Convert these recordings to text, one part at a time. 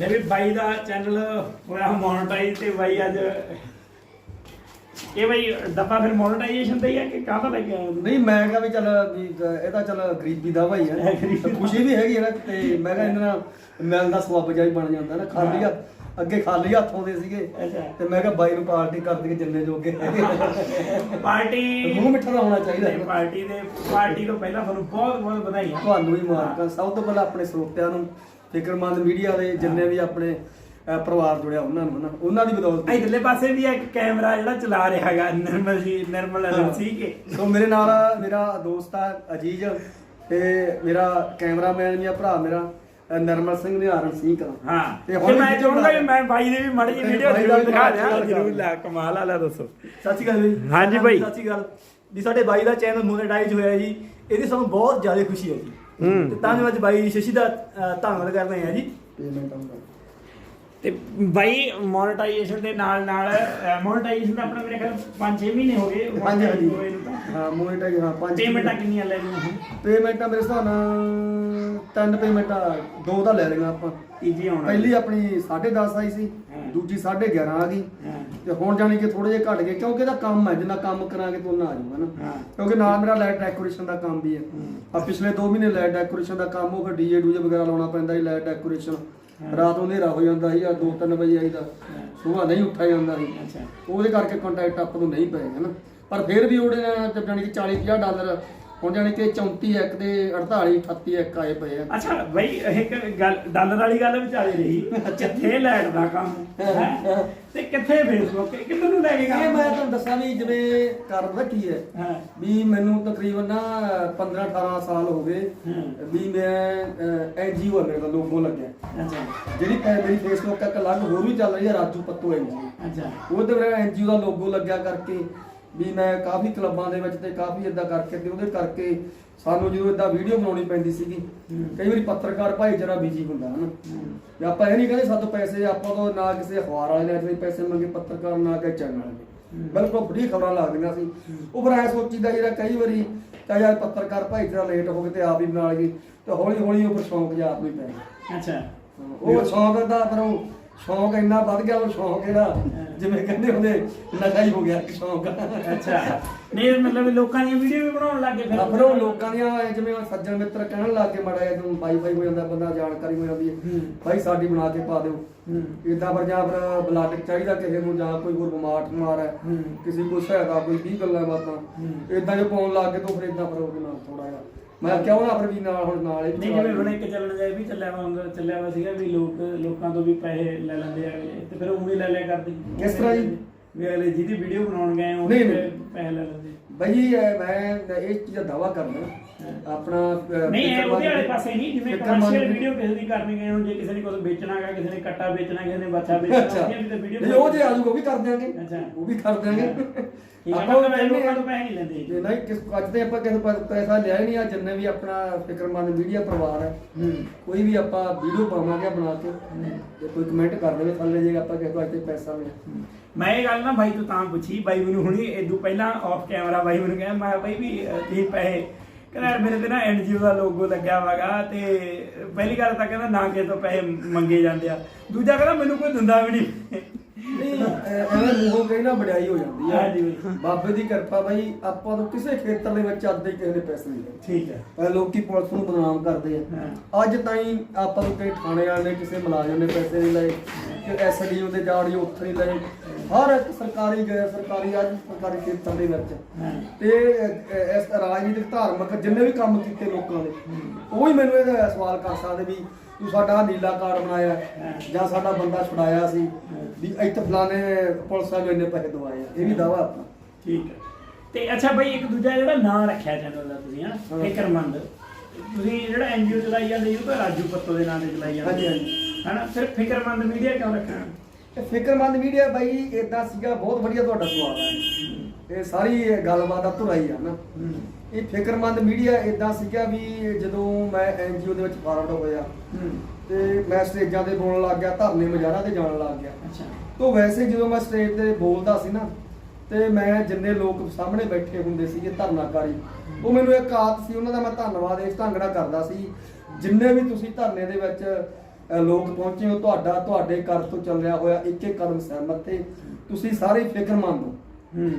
ਲੈ ਵੀ ਬਾਈ ਦਾ ਚੈਨਲ ਹੋਇਆ ਮੋਨਟਾਈਜ਼ ਤੇ ਬਾਈ ਅੱਜ ਇਹ ਬਾਈ ਡੱਬਾ ਫਿਰ ਮੋਨਟਾਈਜੇਸ਼ਨ ਤੇ ਹੀ ਆ ਕਿ ਕਾਹਦਾ ਲੱਗਿਆ ਨਹੀਂ ਮੈਂ ਕਿਹਾ ਵੀ ਚੱਲ ਵੀ ਇਹ ਤਾਂ ਚੱਲ ਗਰੀਬੀ ਦਾ ਭਾਈ ਹੈ ਖੁਸ਼ੀ ਵੀ ਹੈਗੀ ਹੈ ਨਾ ਤੇ ਮੈਂ ਕਿਹਾ ਇਹਨਾਂ ਨਾਲ ਮਿਲਣ ਦਾ ਸਵਾਬ ਜਾਈ ਬਣ ਜਾਂਦਾ ਨਾ ਖਾਲੀ ਹੱਥ ਅੱਗੇ ਖਾਲੀ ਹੱਥ ਆਉਂਦੇ ਸੀਗੇ। ਤੇ ਮੈਂ ਕਿਹਾ ਬਾਈ ਨੂੰ ਪਾਰਟੀ ਕਰ ਦਈਏ ਜਿੰਨੇ ਜੋਗੇ ਪਾਰਟੀ ਮੂੰਹ ਮਿੱਠਾ ਤਾਂ ਹੋਣਾ ਚਾਹੀਦਾ ਪਾਰਟੀ ਦੇ ਪਾਰਟੀ ਤੋਂ ਪਹਿਲਾਂ ਤੁਹਾਨੂੰ ਬਹੁਤ ਬਹੁਤ ਵਧਾਈਆਂ। ਤੁਹਾਨੂੰ ਵੀ ਮੁਬਾਰਕਾਂ। ਸਭ ਤੋਂ ਪਹਿਲਾਂ ਆਪਣੇ ਸਰੋਤਿਆਂ ਨੂੰ ਫਿਕਰਮੰਦ ਮੀਡੀਆ ਦੇ ਜਿੰਨੇ ਵੀ ਆਪਣੇ ਅਹ, ਪਰਿਵਾਰ ਜੁੜਿਆ ਉਹਨਾਂ ਨੂੰ ਨਾ ਉਹਨਾਂ ਦੀ ਬਦੌਲਤ ਇਧਰਲੇ ਪਾਸੇ ਵੀ ਇੱਕ ਕੈਮਰਾ ਜਿਹੜਾ ਚਲਾ ਰਿਹਾ ਹੈਗਾ ਨਿਰਮਲ ਜੀ ਨਿਰਮਲ ਰਣਸੀ ਕੇ ਸੋ ਮੇਰੇ ਨਾਲ ਮੇਰਾ ਦੋਸਤ ਆ ਅਜੀਜ਼ ਤੇ ਮੇਰਾ ਕੈਮਰਾਮੈਨ ਵੀ ਆ ਭਰਾ ਮੇਰਾ ਨਰਮਲ ਸਿੰਘ ਨਿਹਾਰਨ ਸਿੰਘ ਕਰਾਂ ਹਾਂ। ਤੇ ਹੁਣ ਮੈਂ ਚਾਹੁੰਦਾ ਕਿ ਮੈਂ ਬਾਈ ਦੀ ਵੀ ਮਾੜੀ ਤੇ ਵੀਡੀਓ ਜ਼ਰੂਰ ਦਿਖਾ ਦਿਆਂ। ਜ਼ਰੂਰ ਲੈ ਕਮਾਲ ਵਾਲਾ ਦੱਸੋ। ਸਤਿ ਸ਼੍ਰੀ ਅਕਾਲ ਜੀ। ਹਾਂਜੀ ਬਾਈ। ਸਤਿ ਸ਼੍ਰੀ ਅਕਾਲ ਵੀ ਸਾਡੇ ਬਾਈ ਦਾ ਚੈਨਲ ਮੋਨੇਟਾਈਜ਼ ਹੋਇਆ ਜੀ ਇਹਦੀ ਸਾਨੂੰ ਬਹੁਤ ਜ਼ਿਆਦਾ ਖੁਸ਼ੀ ਹੈ ਜੀ। ਤੇ ਤਾਂ ਅੱਜ ਬਾਈ ਸ਼ਸ਼ੀ ਦਾ ਅ, ਧੰਨਵਾਦ ਕਰਦੇ ਹਾਂ ਜੀ। ਪੇਮੈਂਟ ਆਉਂਦਾ ਤੇ ਬਾਈ ਮੋਨਟਾਈਜੇਸ਼ਨ ਦੇ ਨਾਲ ਨਾਲ ਮੋਨਟਾਈਜੇਸ਼ਨ ਦਾ ਆਪਣਾ ਮੇਰੇ ਖਿਆਲ 5-6 ਮਹੀਨੇ ਹੋ ਗਏ। ਹਾਂਜੀ ਹਾਂਜੀ ਹੋਏ ਨੂੰ ਤਾਂ। ਹਾਂ ਮੋਨੇਟਾਈਜ਼ ਹਾਂ ਪੰਜ ਪੇਮੈਂਟਾਂ ਕਿੰਨੀਆਂ ਲੈ ਲਈਆਂ ਹੁਣ? ਪੇਮੈਂਟਾਂ ਮੇਰੇ ਹਿਸਾਬ ਨਾਲ ਤਿੰਨ ਪੇਮੈਂਟਾਂ ਦੋ ਤਾਂ ਲੈ ਲਈਆਂ ਆਪਾਂ। ਤੀਜੀ ਆਉਣਾ। ਪਹਿਲੀ ਆਪਣੀ 10.5 ਆਈ ਸੀ। ਦੂਜੀ 11.5 ਆ ਗਈ। ਹਾਂ। ਤੇ ਹੁਣ ਜਾਣੀ ਕਿ ਥੋੜੇ ਜਿਹਾ ਘਟ ਗਏ ਕਿਉਂਕਿ ਇਹਦਾ ਕੰਮ ਹੈ ਜਿੰਨਾ ਕੰਮ ਕਰਾਂਗੇ ਤਾਂ ਉਹਨਾਂ ਆ ਜਾਊਗਾ ਨਾ। ਕਿਉਂਕਿ ਨਾਲ ਮੇਰਾ ਲਾਈਟ ਡੈਕੋਰੇਸ਼ਨ ਦਾ ਕੰਮ ਵੀ ਹੈ। ਆ ਪਿਛਲੇ 2 ਮਹੀਨੇ ਲਾਈਟ ਡੈਕੋਰੇਸ਼ਨ ਦਾ ਕੰਮ ਉਹ ਫਿਰ ਡੀਜੇ ਡੂਜੇ ਵਗੈਰਾ ਲਾਉਣਾ ਪੈਂਦਾ ਸੀ ਲਾਈਟ ਡੈਕੋਰੇਸ਼ਨ ਰਾਤ ਨੂੰ ਹਨੇਰਾ ਹੋ ਜਾਂਦਾ ਸੀ ਜਾਂ 2-3 ਵਜੇ ਆਈਦਾ। ਸੁਬਾਹ ਨਹੀਂ ਉੱਠਿਆ ਜਾਂਦਾ ਸੀ। ਅੱਛਾ। ਉਹਦੇ ਕਰਕੇ ਕੰਟੈਕਟ ਆਪ ਨੂੰ ਨਹੀਂ ਪਏ ਹਨਾ। ਪਰ ਫਿਰ ਵੀ ਉਹਦੇ ਨਾਲ ਜਾਣੀ ਕਿ 40-50 ਡਾਲਰ ਹੁਣ ਜਾਣੀ ਕਿ 34 ਇੱਕ ਤੇ 48 38 ਇੱਕ ਆਏ ਪਏ ਆ। ਅੱਛਾ ਬਈ ਇੱਕ ਗੱਲ ਡਾਲਰ ਵਾਲੀ ਗੱਲ ਵਿਚਾਲੇ ਰਹੀ। ਕਿੱਥੇ ਲੈਟ ਦਾ ਕੰਮ ਹੈਂ? ਤੇ ਕਿੱਥੇ ਫੇਸਬੁੱਕ ਕਿੱਧਰ ਨੂੰ ਲੈ ਕੇ ਇਹ ਕੰਮ? ਮੈਂ ਤੁਹਾਨੂੰ ਦੱਸਾਂ ਵੀ ਜਿਵੇਂ ਕਾਰਨ ਦਾ ਕੀ ਹੈ। ਵੀ ਮੈਨੂੰ ਤਕਰੀਬਨ ਨਾ 15 18 ਸਾਲ ਹੋ ਗਏ। ਵੀ ਮੈਂ ਐਨਜੀਓ ਮੇਰੇ ਦਾ ਲੋਗੋ ਲੱਗਿਆ। ਅੱਛਾ। ਜਿਹੜੀ ਮੇਰੀ ਫੇਸਬੁੱਕ ਇੱਕ ਅਲੱਗ ਹੋਰ ਵੀ ਚੱਲ ਰਹੀ ਹੈ ਰਾਜੂ ਪੱਤੂ ਐਨਜੀਓ ਅੱਛਾ। ਉਹਦੇ ਮੇਰਾ ਐਨਜੀਓ ਦਾ ਲੋਗੋ ਲੱਗਿਆ ਕਰਕੇ ਵੀ ਮੈਂ ਕਾਫੀ ਕਲੱਬਾਂ ਦੇ ਵਿੱਚ ਤੇ ਕਾਫੀ ਇਦਾਂ ਕਰਕੇ ਤੇ ਉਹਦੇ ਕਰਕੇ ਸਾਨੂੰ ਜਦੋਂ ਇਦਾਂ ਵੀਡੀਓ ਬਣਾਉਣੀ ਪੈਂਦੀ ਸੀਗੀ ਕਈ ਵਾਰੀ ਪੱਤਰਕਾਰ ਭਾਈਚਾਰਾ ਬਿਜ਼ੀ ਹੁੰਦਾ ਹਨਾ। ਵੀ ਆਪਾਂ ਇਹ ਨਹੀਂ ਕਹਿੰਦੇ ਸਾਡੇ ਪੈਸੇ ਆਪਾਂ ਤੋਂ ਨਾ ਕਿਸੇ ਅਖਬਾਰ ਵਾਲੇ ਨੇ ਅੱਜ ਪੈਸੇ ਮੰਗੇ ਪੱਤਰਕਾਰ ਨਾ ਕਿਸੇ ਚੈਨਲ ਵਾਲੇ ਬਿਲਕੁਲ ਫਰੀ ਖਬਰਾਂ ਲੱਗਦੀਆਂ ਸੀ। ਉਹ ਫਿਰ ਐ ਸੋਚੀਦਾ ਜਿਹੜਾ ਕਈ ਵਾਰੀ ਤਾਂ ਯਾਰ ਪੱਤਰਕਾਰ ਭਾਈਚਾਰਾ ਲੇਟ ਹੋ ਗਏ ਤੇ ਆਪ ਹੀ ਬਣਾ ਲਈਏ ਤੇ ਹੌਲੀ ਹੌਲੀ ਉਹ ਫਿਰ ਸ਼ੌਂਕ ਜਿਹਾ ਆਪ ਨੂੰ ਪੈ ਗਿਆ। ਅੱਛਾ। ਉਹ ਸ਼ੌਂਕ ਦਾ ਫਿਰ ਉਹ ਸ਼ੌਂਕ ਇੰਨਾ ਵੱਧ ਗਿਆ ਉਹ ਸ਼ੌਂਕ ਜਿਹੜਾ ਜਿਵੇਂ ਕਹਿੰਦੇ ਹੁੰਦੇ ਨਸ਼ਾ ਹੀ ਹੋ ਗਿਆ ਇੱਕ ਸ਼ੌਂਕ ਅੱਛਾ ਨਹੀਂ ਮਤਲਬ ਲੋਕਾਂ ਦੀਆਂ ਵੀਡੀਓ ਵੀ ਬਣਾਉਣ ਲੱਗੇ ਫਿਰ ਉਹ ਲੋਕਾਂ ਦੀਆਂ ਜਿਵੇਂ ਹੁਣ ਸੱਜਣ ਮਿੱਤਰ ਕਹਿਣ ਲੱਗ ਕੇ ਮਾੜਾ ਜਿਹਾ ਵਾਈ ਫਾਈ ਹੋ ਜਾਂਦਾ ਬੰਦਾ ਜਾਣਕਾਰੀ ਹੋ ਜਾਂਦੀ ਹੈ ਹੂੰ। ਭਾਈ ਸਾਡੀ ਬਣਾ ਕੇ ਪਾ ਦਿਓ ਹੂੰ। ਇਦਾਂ ਪਰ ਜਾਂ ਫਿਰ ਬਲੱਡ ਚਾਹੀਦਾ ਕਿਸੇ ਨੂੰ ਜਾਂ ਕੋਈ ਹੋਰ ਬਿਮਾਰ ਠਮਾਰ ਹੈ ਹੂੰ। ਕਿਸੇ ਕੋਈ ਸਹਾਇਤਾ ਕੋਈ 20 ਗੱਲਾਂ ਬਾਤਾਂ ਹੂੰ। ਇਦਾਂ ਜੇ ਪਾਉਣ ਲੱਗ ਗਏ ਤਾਂ ਫਿਰ ਇਦਾਂ ਫਿਰ ਉਹਦੇ ਨਾਲ ਥੋੜਾ ਜਿਹਾ ਮੈਂ ਕਿਉਂ ਨਾ ਫਿਰ ਵੀ ਨਾਲ ਹੁਣ ਨਾਲ ਹੀ ਨਹੀਂ ਜਿਵੇਂ ਹੁਣ ਇੱਕ ਚੱਲਣ ਜਾਏ ਵੀ ਚੱਲਿਆ ਹੁੰਦਾ ਚੱਲਿਆ ਵਾ ਸੀਗਾ ਵੀ ਲੋਕ ਲੋਕਾਂ ਤੋਂ ਵੀ ਪੈਸੇ ਲੈ ਲੈਂਦੇ ਆ ਅਗਲੇ ਤੇ ਫਿਰ ਉਹ ਵੀ ਲੈ ਲਿਆ ਕਰਦੇ। ਕਿਸ ਤਰ੍ਹਾਂ ਜੀ? ਵੀ ਅਗਲੇ ਜਿਹਦੀ ਵੀਡੀਓ ਬਣਾਉਣ ਗਏ ਉਹ। ਪੈਸੇ ਲੈ ਲੈਂਦੇ। ਬਈ ਮੈਂ ਇਹ ਚੀਜ਼ ਦਾ ਦਾਵਾ ਕਰਦਾ ਆਪਣਾ ਨਹੀਂ ਇਹ ਉਹਦੇ ਵਾਲੇ ਪਾਸੇ ਨਹੀਂ ਜਿਵੇਂ ਕਮਰਸ਼ੀਅਲ ਵੀਡੀਓ ਕਿਸੇ ਦੀ ਕਰਨੀ ਗਏ ਹੁਣ ਜੇ ਕਿਸੇ ਨੇ ਕੁਝ ਵੇਚਣਾ ਹੈਗਾ ਕਿਸੇ ਨੇ ਕੱਟਾ ਵੇਚਣਾ ਕਿਸੇ ਨੇ ਬੱਚਾ ਵੇਚਣਾ ਉਹਦੀਆਂ ਵੀ ਤਾਂ ਵੀਡੀਓ ਨਹੀਂ ਉਹ ਉਹ ਵੀ ਕਰ ਦਿਆਂਗੇ। ਅੱਛਾ। ਉਹ ਵੀ ਕਰ ਦਿਆਂਗੇ। ਆਪਾਂ ਉਹ ਮੈਂ ਕਹਿੰਦੇ ਲੋਕਾਂ ਆ ਤੋਂ ਪੈਸੇ ਨਹੀਂ ਲੈਂਦੇ ਜੇ। ਨਹੀਂ ਕਿਸ ਅੱਜ ਤੇ ਆਪਾਂ ਕਿਸੇ ਪਾਸ ਪੈਸਾ ਲਿਆ ਹੀ ਨਹੀਂ ਆ ਜਿੰਨੇ ਵੀ ਆਪਣਾ ਫਿਕਰਮੰਦ ਮੀਡੀਆ ਪਰਿਵਾਰ ਹੈ ਹੂੰ। ਕੋਈ ਵੀ ਆਪਾਂ ਵੀਡੀਓ ਪਾਵਾਂਗੇ ਬਣਾ ਕੇ ਜੇ ਕੋਈ ਕਮੈਂਟ ਕਰ ਦੇਵੇ ਥੱਲੇ ਜੇ ਆਪਾਂ ਕਿਸੇ ਤੋਂ ਅੱਜ ਤੇ ਪੈਸਾ ਮਿਲਿਆ ਮੈਂ ਇਹ ਗੱਲ ਨਾ ਬਾਈ ਤੋਂ ਤਾਂ ਪੁੱਛੀ ਬਾਈ ਮੈਨੂੰ ਹੁਣੀ ਇਦੋਂ ਪਹਿਲਾਂ ਆਫ ਕੈਮਰਾ ਬਾਈ ਮੈਨੂੰ ਕਹਿੰਦਾ ਮੈਂ ਬਾਈ ਵੀ ਅਹ, ਤੁਸੀਂ ਪੈਸੇ ਕਹਿੰਦਾ ਯਾਰ ਮੇਰੇ ਤੇ ਨਾ ਐਨਜੀਓ ਦਾ ਲੋਗੋ ਲੱਗਿਆ ਵਾਗਾ ਤੇ ਪਹਿਲੀ ਗੱਲ ਤਾਂ ਕਹਿੰਦਾ ਨਾ ਕਿਸੇ ਤੋਂ ਪੈਸੇ ਮੰਗੇ ਜਾਂਦੇ ਆ। ਦੂਜਾ ਕਹਿੰਦਾ ਮੈਨੂੰ ਕੋਈ ਦਿੰਦਾ ਵੀ ਨਹੀਂ। ਨਹੀਂ ਐ- ਐਵੇਂ ਮੂੰਹੋਂ ਨਾ ਵਡਿਆਈ ਹੋ ਜਾਂਦੀ ਹੈ ਹਾਂਜੀ। ਬਾਈ। ਬਾਬੇ ਦੀ ਕਿਰਪਾ ਬਾਈ ਆਪਾਂ ਨੂੰ ਕਿਸੇ ਖੇਤਰ ਦੇ ਵਿੱਚ ਅੱਜ ਦੇ ਕਿਸੇ ਨੇ ਪੈਸੇ ਨਹੀਂ ਲਏ ਠੀਕ ਹੈ ਅਹ ਲੋਕੀ ਪੁਲਿਸ ਨੂੰ ਬਦਨਾਮ ਕਰਦੇ ਆ। ਅੱਜ ਤਾਈਂ ਆਪਾਂ ਨੂੰ ਕਈ ਥਾਣੇ ਵਾਲੇ ਨੇ ਕਿਸੇ ਮੁਲਾਜ਼ਮ ਨੇ ਪੈਸੇ ਨਹੀਂ ਲਏ। ਐਸਡੀਓ ਦੇ ਜਾੜੀ ਉੱਥੇ ਲਏ ਹਰ ਇੱਕ ਸਰਕਾਰੀ ਗੈਰ ਸਰਕਾਰੀ ਅੱਜ ਸਰਕਾਰੀ ਖੇਤਰ ਦੇ ਵਿੱਚ। ਹਾਂ। ਤੇ ਅਹ, ਇਸ ਰਾਜਨੀਤਿਕ ਧਾਰਮਿਕ ਜਿੰਨੇ ਵੀ ਕੰਮ ਕੀਤੇ ਲੋਕਾਂ ਦੇ ਉਹ ਹੀ ਮੈਨੂੰ ਇਹਦਾ ਸਵਾਲ ਕਰ ਸਕਦੇ ਵੀ ਤੂੰ ਸਾਡਾ ਆਹ ਨੀਲਾ ਕਾਰਡ ਬਣਾਇਆ ਜਾਂ ਸਾਡਾ ਬੰਦਾ ਛੁਡਾਇਆ ਸੀ ਵੀ ਇੱਥੇ ਫਲਾਣੇ ਪੁਲਿਸਾਂ ਨੂੰ ਇੰਨੇ ਪੈਸੇ ਦਵਾਏ ਆ। ਇਹ ਵੀ ਦਾਵਾ ਆਪਣਾ। ਠੀਕ ਹੈ। ਤੇ ਅੱਛਾ ਬਾਈ ਇੱਕ ਦੂਜਾ ਜਿਹੜਾ ਨਾਂ ਰੱਖਿਆ ਚੈਨਲ ਦਾ ਤੁਸੀਂ ਹਾਂ। ਹਾਂ। ਫਿਕਰਮੰਦ। ਤੁਸੀਂ ਜਿਹੜਾ ਐਨਜੀਓ ਚਲਾਈ ਜਾਂਦੇ ਉਹ ਤਾਂ ਰਾਜੂ ਪੱਤੋ ਦੇ ਨਾਂ ਤੇ ਚਲਾਈ ਜਾਂਦੇ ਹਾਂਜੀ, ਹਾਂਜੀ। ਹਨਾ? ਫਿਰ ਫਿਕਰਮੰਦ ਮੀਡੀਆ ਕਿਉਂ ਰੱਖਣਾ? ਇਹ ਫਿਕਰਮੰਦ ਮੀਡੀਆ ਬਾਈ ਇਦਾਂ ਸੀਗਾ ਬਹੁਤ ਵਧੀਆ ਤੁਹਾਡਾ ਸਵਾਲ ਹੈ। ਇਹ ਸਾਰੀ ਗੱਲਬਾਤ ਦਾ ਧੁਰਾ ਹੀ ਆ ਨਾ। ਇਹ ਫਿਕਰਮੰਦ ਮੀਡੀਆ ਇਦਾਂ ਸੀਗਾ ਵੀ ਜਦੋਂ ਮੈਂ ਐਨਜੀਓ ਦੇ ਵਿੱਚ ਫਾਰਵਰਡ ਹੋਇਆ ਤੇ ਮੈਂ ਸਟੇਜਾਂ ਤੇ ਬੋਲਣ ਲੱਗ ਗਿਆ ਧਰਨੇ ਮਜਾਰਾ ਤੇ ਜਾਣ ਲੱਗ ਗਿਆ। ਅੱਛਾ। ਤੋਂ ਵੈਸੇ ਜਦੋਂ ਮੈਂ ਸਟੇਜ ਤੇ ਬੋਲਦਾ ਸੀ ਨਾ ਤੇ ਮੈਂ ਜਿੰਨੇ ਲੋਕ ਸਾਹਮਣੇ ਬੈਠੇ ਹੁੰਦੇ ਸੀਗੇ ਧਰਨਾਕਾਰੀ ਉਹ ਮੈਨੂੰ ਇੱਕ ਆਦਤ ਸੀ ਉਹਨਾਂ ਦਾ ਮੈਂ ਧੰਨਵਾਦ ਇਸ ਢੰਗ ਨਾਲ ਕਰਦਾ ਸੀ ਜਿੰਨੇ ਵੀ ਤੁਸੀਂ ਧਰਨੇ ਦੇ ਵਿੱਚ ਲੋਕ ਪਹੁੰਚੇ ਹੋ ਤੁਹਾਡਾ ਤੁਹਾਡੇ ਘਰ ਤੋਂ ਚੱਲਿਆ ਹੋਇਆ ਇੱਕ ਇੱਕ ਕਦਮ ਸਹਿਮਤ ਤੇ ਤੁਸੀਂ ਸਾਰੇ ਫਿਕਰਮੰਦ ਹੋ। ਹੂੰ।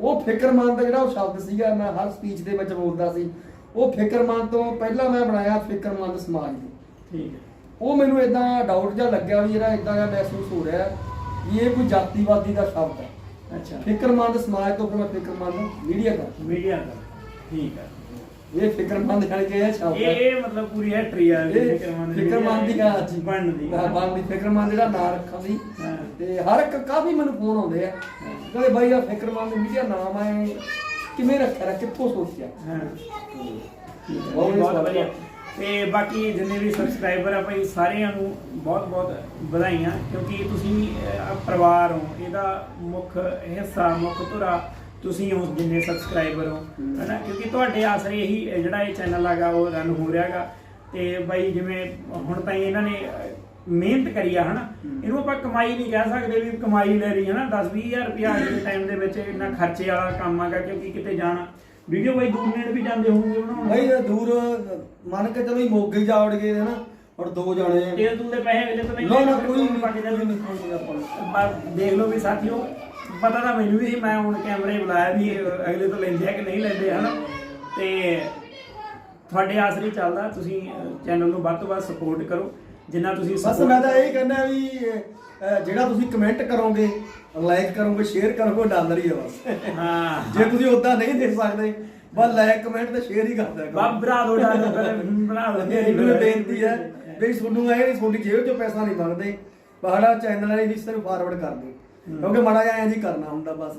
ਉਹ ਫਿਕਰਮੰਦ ਜਿਹੜਾ ਉਹ ਸ਼ਬਦ ਸੀਗਾ ਮੈਂ ਹਰ ਸਪੀਚ ਦੇ ਵਿੱਚ ਬੋਲਦਾ ਸੀ ਉਹ ਫਿਕਰਮੰਦ ਤੋਂ ਪਹਿਲਾਂ ਮੈਂ ਬਣਾਇਆ ਫਿਕਰਮੰਦ ਸਮਾਜ ਨੂੰ। ਠੀਕ ਹੈ। ਉਹ ਮੈਨੂੰ ਇਦਾਂ ਡਾਊਟ ਜਿਹਾ ਲੱਗਿਆ ਵੀ ਜਿਹੜਾ ਇਦਾਂ ਦਾ ਮਹਿਸੂਸ ਹੋ ਰਿਹਾ ਵੀ ਇਹ ਕੋਈ ਜਾਤੀਵਾਦੀ ਦਾ ਸ਼ਬਦ ਹੈ। ਅੱਛਾ। ਫਿਕਰਮੰਦ ਸਮਾਜ ਤੋਂ ਫਿਰ ਮੈਂ ਫਿਕਰਮੰਦ ਮੀਡੀਆ ਦਾ। ਮੀਡੀਆ ਦਾ। ਠੀਕ ਹੈ। ਇਹ ਫਿਕਰਮੰਦ ਜਾਣ ਕੇ ਇਹ ਸ਼ਬਦ ਇਹ ਮਤਲਬ ਪੂਰੀ ਹੈਟਰੀ ਆ ਇਹ ਫਿਕਰਮੰਦ ਫਿਕਰਮੰਦ ਦੀ ਗੱਲ ਜੀ ਬਣਦੀ ਫਿਕਰਮੰਦ ਜਿਹੜਾ ਨਾਂ ਰੱਖਾਂ ਦੀ। ਤੇ ਹਰ ਇੱਕ ਕਾਫੀ ਮੈਨੂੰ ਫੋਨ ਆਉਂਦੇ ਆ। ਕਹਿੰਦੇ ਬਾਈ ਆ ਫਿਕਰਮੰਦ ਮੀਡੀਆ ਨਾਮ ਹੈ ਕਿਵੇਂ ਰੱਖਿਆ ਰਾ ਕਿੱਥੋਂ ਸੋਚਿਆ? ਹਾਂ। ਬਹੁਤ ਵਧੀਆ। ਤੇ ਬਾਕੀ ਜਿੰਨੇ ਵੀ ਸਬਸਕ੍ਰਾਈਬਰ ਆ ਭਾਈ ਸਾਰਿਆਂ ਨੂੰ ਬਹੁਤ ਬਹੁਤ ਵਧਾਈਆਂ ਕਿਉਂਕਿ ਤੁਸੀਂ ਪਰਿਵਾਰ ਹੋ ਇਹਦਾ ਮੁੱਖ ਹਿੱਸਾ ਮੁੱਖ ਧੁਰਾ ਤੁਸੀਂ ਹੋ ਜਿੰਨੇ ਸਬਸਕ੍ਰਾਈਬਰ ਹੋ ਹੈਨਾ? ਕਿਉਂਕਿ ਤੁਹਾਡੇ ਆਸਰੇ ਹੀ ਜਿਹੜਾ ਇਹ ਚੈਨਲ ਹੈਗਾ ਉਹ ਰਨ ਹੋ ਰਿਹਾਗਾ ਤੇ ਬਾਈ ਜਿਵੇਂ ਹੁਣ ਤਾਂ ਇਹਨਾਂ ਨੇ ਮਿਹਨਤ ਕਰੀ ਆ ਹਨਾ? ਇਹਨੂੰ ਆਪਾਂ ਕਮਾਈ ਨਹੀਂ ਕਹਿ ਸਕਦੇ ਵੀ ਕਮਾਈ ਲੈ ਰਹੀ ਹਨਾ? 10 20000 ਰੁਪਇਆ ਅੱਜ ਦੇ ਟਾਈਮ ਦੇ ਵਿੱਚ ਇੰਨਾ ਖਰਚੇ ਵਾਲਾ ਕੰਮ ਹੈਗਾ ਕਿਉਂਕਿ ਕਿਤੇ ਜਾਣਾ। ਵੀਡੀਓ ਬਾਈ ਦੂਰ ਨੇੜੇ ਵੀ ਜਾਂਦੇ ਹੋਣਗੇ ਬਣਾਉਣ ਇਹ ਦੂਰ ਮੰਨ ਕੇ ਚਲੋ ਹੀ ਮੋਗੇ ਜਾ ਵੜ ਗਏ ਹਨਾ? ਹੁਣ ਦੋ ਜਾਣੇ। ਤੇਲ ਤੂਲ ਦੇ ਪੈਸੇ ਅਗਲੇ ਤੋਂ ਨਹੀਂ ਨਾ ਨਾ ਕੋਈ ਨਹੀਂ ਪੱਕ ਜਾਂਦੇ ਨੇ। ਕੋਈ ਆਪਾਂ ਦੇਖ ਲਓ ਵੀ ਸਾਥੀਓ। ਪਤਾ ਤਾਂ ਮੈਨੂੰ ਵੀ ਸੀ ਮੈਂ ਹੁਣ ਕੈਮਰੇ ਬੁਲਾਇਆ ਵੀ ਇਹ ਅਗਲੇ ਤੋਂ ਲੈਂਦੇ ਆ ਕਿ ਨਹੀਂ ਲੈਂਦੇ ਹਨ? ਤੇ ਤੁਹਾਡੇ ਆਸਰੇ ਚੱਲਦਾ ਤੁਸੀਂ ਚੈਨਲ ਨੂੰ ਵੱਧ ਤੋਂ ਵੱਧ ਸਪੋਰਟ ਕਰੋ ਜਿੰਨਾ ਤੁਸੀਂ ਬਸ support ਮੈਂ ਤਾਂ ਇਹ ਕਹਿੰਦਾ ਵੀ ਅਹ, ਜਿਹੜਾ ਤੁਸੀਂ ਕਮੈਂਟ ਕਰੋਗੇ ਲਾਈਕ ਕਰੋਗੇ ਸ਼ੇਅਰ ਕਰੋਗੇ ਡਾਲਰ ਹੀ ਆ ਬਸ। ਹਾਂ। ਜੇ ਤੁਸੀਂ ਉਦਾਂ ਨਹੀਂ ਦੇ ਸਕਦੇ ਬਸ ਲਾਈਕ ਕਮੈਂਟ ਤੇ ਸ਼ੇਅਰ ਹੀ ਕਰਦਾ ਕਰੋ। ਬਾਬ ਬਰਾ ਦੋ ਡਾਲਰ ਬਣਾ ਦੋ ਮੇਰੀ ਵੀ ਬੇਨਤੀ ਹੈ ਵੀ ਤੁਹਾਨੂੰ ਇਹ ਨਹੀਂ ਤੁਹਾਡੀ ਜੇਬ ਚੋਂ ਪੈਸਾ ਨਹੀਂ ਮੰਗਦੇ ਬਾਹੜਾ ਚੈਨਲ ਵਾਲੇ ਵੀ ਸਿਰਫ ਫਾਰਵਰਡ ਕਰਦੇ। ਕਿਉਂਕਿ ਮਾੜਾ ਜਿਹਾ ਐਂ ਜੀ ਕਰਨਾ ਹੁੰਦਾ ਬਸ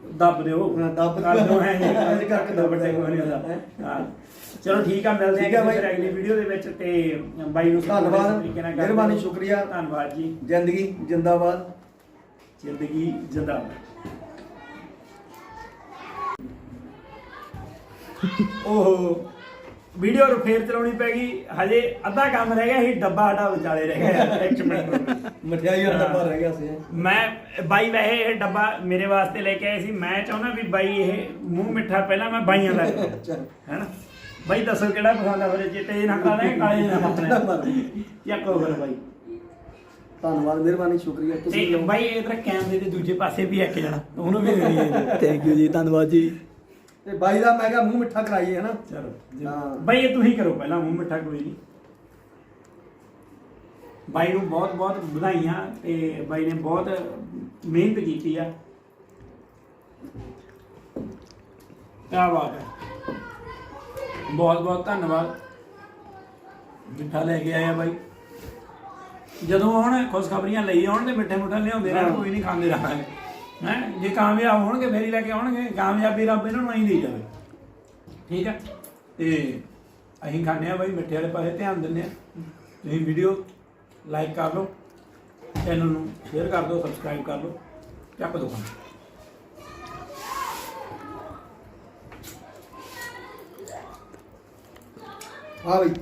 ਦੱਬ ਦਿਓ ਹਾਂ, ਦੱਬ ਕਰ ਦਿਓ ਐਂ ਜੀ ਐਂ ਜੀ ਕਰਕੇ ਦੱਬ ਵੱਡੇ ਕੋਈ ਨਹੀਂ ਹੁੰਦਾ ਹਾਂ ਚਲੋ ਠੀਕ ਆ ਮਿਲਦੇ ਠੀਕ ਆ ਹਾਂ ਬਾਈ। ਕਿਸੇ ਅਗਲੀ ਵੀਡੀਓ ਦੇ ਵਿੱਚ ਤੇ ਬਾਈ ਨੂੰ ਧੰਨਵਾਦ। ਤਰੀਕੇ ਨਾਲ ਮਿਹਰਬਾਨੀ। ਸ਼ੁਕਰੀਆ। ਧੰਨਵਾਦ ਜੀ ਜ਼ਿੰਦਗੀ ਜਿੰਦਾਬਾਦ ਜ਼ਿੰਦਗੀ ਜਿੰਦਾਬਾਦ ਓਹੋ ਵੀਡੀਓ ਨੂੰ ਫੇਰ ਚਲਾਉਣੀ ਪੈ ਗਈ। ਹਜੇ ਅੱਧਾ ਕੰਮ ਰਹਿ ਗਿਆ ਸੀ ਡੱਬਾ ਸਾਡਾ ਵਿਚਾਲੇ ਰਹਿ ਗਿਆ। ਇੱਕ ਮਿੰਟ। ਮਠਿਆਈ ਦਾ ਡੱਬਾ ਰਹਿ ਗਿਆ ਸੀ। ਮੈਂ ਬਾਈ ਵੈਸੇ ਇਹ ਡੱਬਾ ਮੇਰੇ ਵਾਸਤੇ ਲੈ ਕੇ ਆਏ ਸੀ। ਮੈਂ ਚਾਹੁੰਦਾ ਵੀ ਬਾਈ ਇਹ ਮੂੰਹ ਮਿੱਠਾ ਪਹਿਲਾਂ ਮੈਂ ਬਾਈਆਂ ਦਾ। ਹੈਨਾ? ਬਾਈ ਦੱਸੋ ਕਿਹੜਾ ਪਸੰਦ ਆ ਫਿਰ? ਚਿੱਟੇ ਨਾ ਕਾਲੇ ਕਾਲੇ ਨਾ ਆਪਣੇ ਚੱਕੋ ਫਿਰ ਬਾਈ। ਧੰਨਵਾਦ ਮਿਹਰਬਾਨੀ ਸ਼ੁਕਰੀਆ। ਤੁਸੀਂ ਬਾਈ ਇਧਰ ਕੈਮਰੇ ਦੇ ਦੂਜੇ ਪਾਸੇ ਵੀ ਇੱਕ ਜਣਾ। ਉਹਨੂੰ ਵੀ ਹੈ। ਥੈਂਕ ਯੂ ਜੀ ਧੰਨਵਾਦ ਜੀ। ਤੇ ਬਾਈ ਦਾ ਮੈਂ ਕਿਹਾ ਮੂੰਹ ਮਿੱਠਾ ਕਰਾਈਏ ਹਨਾ? ਚਲੋ ਹਾਂ। ਬਾਈ ਇਹ ਤੁਸੀਂ ਕਰੋ ਪਹਿਲਾਂ ਮੂੰਹ ਮਿੱਠਾ ਕੋਈ ਨਹੀਂ ਬਾਈ ਨੂੰ ਬਹੁਤ ਬਹੁਤ ਵਧਾਈਆਂ ਤੇ ਬਾਈ ਨੇ ਬਹੁਤ ਮਿਹਨਤ ਕੀਤੀ ਆ। ਕੀ ਬਾਤ ਹੈ। ਬਹੁਤ ਬਹੁਤ ਧੰਨਵਾਦ। ਮਿੱਠਾ ਲੈ ਕੇ ਆਇਆ ਬਾਈ। ਜਦੋਂ ਆਉਣ ਖੁਸ਼ਖਬਰੀਆਂ ਲਈ ਆਉਣ ਤੇ ਮਿੱਠੇ ਮੁੱਠਾ ਲਿਆਉਂਦੇ ਰਹਿਣ ਕੋਈ ਨਹੀਂ ਖਾਂਦੇ ਰਹਾਂਗੇ ਹੈ? ਜੇ ਕਾਮਯਾਬ ਹੋਣਗੇ, ਫੇਰ ਹੀ ਲੈ ਕੇ ਆਉਣਗੇ। ਕਾਮਯਾਬੀ ਰੱਬ ਇਹਨਾਂ ਨੂੰ ਹੀ ਦੇ ਜਾਵੇ। ਠੀਕ ਹੈ ਤੇ ਅਸੀਂ ਖਾਂਦੇ ਆ ਬਾਈ, ਮਿੱਠੇ ਵਾਲੇ ਪਾਸੇ ਧਿਆਨ ਦਿੰਦੇ ਆ ਤੁਸੀਂ ਵੀਡੀਓ ਲਾਈਕ ਕਰ ਲਓ। ਚੈਨਲ ਨੂੰ ਸ਼ੇਅਰ ਕਰ ਦਿਓ ਸਬਸਕ੍ਰਾਈਬ ਕਰ ਲਓ। ਚੱਕ ਦਿਓ ਹਾਂ ਬਈ।